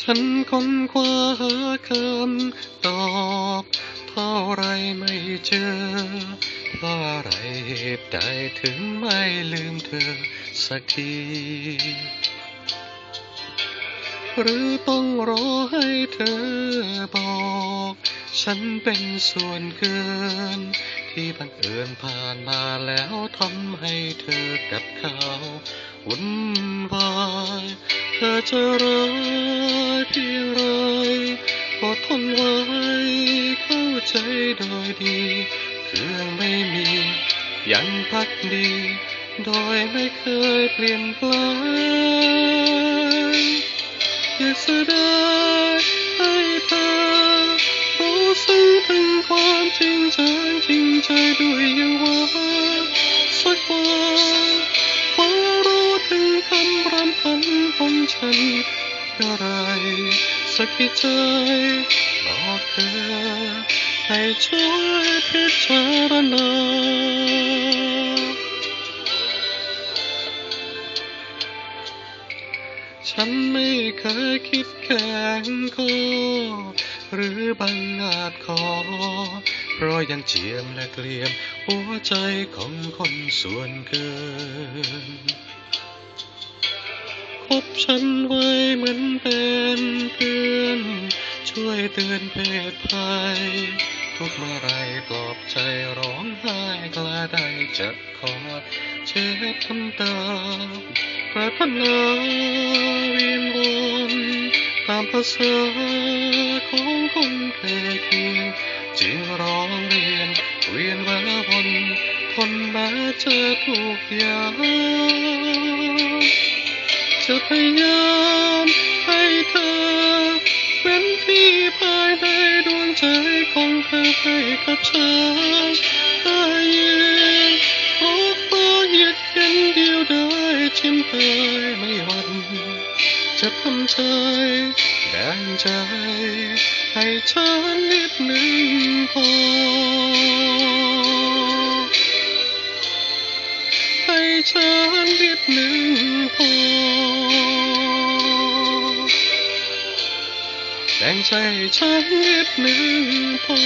ฉันค้นคว้าหาคำตอบเท่าไรไม่เจอ เพราะอะไรเหตุใดถึงไม่ลืมเธอสักทีหรือต้องรอให้เธอบอก ฉันเป็นส่วนเกิน ที่บังเอิญผ่านมาแล้วทำให้เธอกับเขาวุ่นวาย เธอจะร้ อดทนไว้เข้าใจโดยดี เครื่องไม่มี ยังพักดี โดยไม่เคยเปลี่ยนแปลงอยากแสดงให้เธอรู้ซึ้งถึงความจริงใจจริงใจด้วยยังว่าสักวันฟ้ารู้ถึงคำรำพันของฉัน อะไร สักที่ใจบอกเธอให้ช่วยพิจารณาฉันไม่เคยคิดแข่งคอหรือบังอาจขอ เพราะยังเจียมและเกลียม หัวใจของคนส่วนเกิน คบฉันไว้เหมือนเป็นเพื่อน ช่วยเตือนเพศภัย ทุกเมื่อไรปลอบใจร้องไห้กล้าได้จะขอเช็ดน้ำตาปรารถนาเวียนวนตามภาษาของคนเคยเคียงจึงร้องเรียนเวียนวาวนทนมาเจอทุกอย่าง จะพยายามให้เธอ เป็นที่ภายในดวงใจของเธอให้กับฉันได้ยืนพบฟ้าเหยียดเย็นเดียวได้ชิมตายไม่หวั่นจะทำใจแบ่งใจ ให้ฉันนิดหนึ่งพอให้ฉันนิดหนึ่งพอ ใจให้ฉันนิดหนึ่งพอ